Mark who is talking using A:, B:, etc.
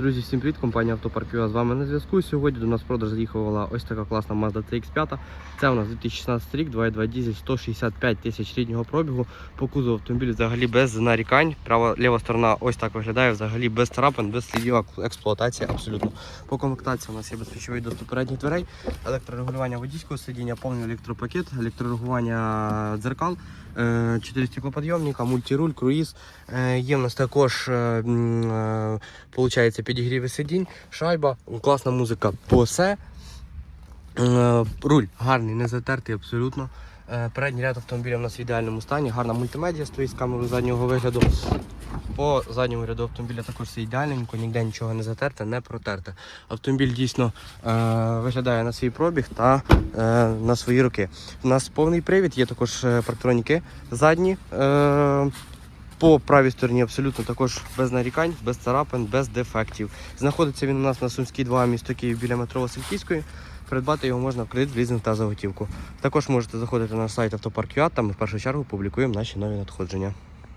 A: Друзі, всім привіт! Компанія Автопарк з вами на зв'язку. Сьогодні до нас продаж заїхала ось така класна Mazda CX-5. Це у нас 2016 рік, 2.2 дізель, 165 тисяч ріднього пробігу. По кузову автомобіль взагалі без нарікань. Права ліва сторона ось так виглядає, взагалі без царапин, без слідів експлуатації абсолютно. По комплектації у нас є безпечовий доступ передніх дверей, електрорегулювання водійського сидіння, повний електропакет, електрорегулювання дзеркал, 4 стеклоподйомника, мультируль, круїз. Е, Є в нас також е, е, підігріви сидінь, шайба, класна музика посе. Е, Руль гарний, не затертий абсолютно. Е, Передній ряд автомобіля в нас в ідеальному стані, гарна мультимедія стоїть з камерою заднього вигляду. По задньому ряду автомобіля також все ідеальненько, ніде нічого не затерте, не протерте. Автомобіль дійсно е, виглядає на свій пробіг та е, на свої роки. У нас повний привід, є також е, парктроніки задні. Е, по правій стороні абсолютно також без нарікань, без царапин, без дефектів. Знаходиться він у нас на Сумській 2 місто Київ біля метро Васильківської. Придбати його можна в кредит, в лізинг та за готівку. Також можете заходити на сайт автопарк.ua, там ми в першу чергу публікуємо наші нові надходження.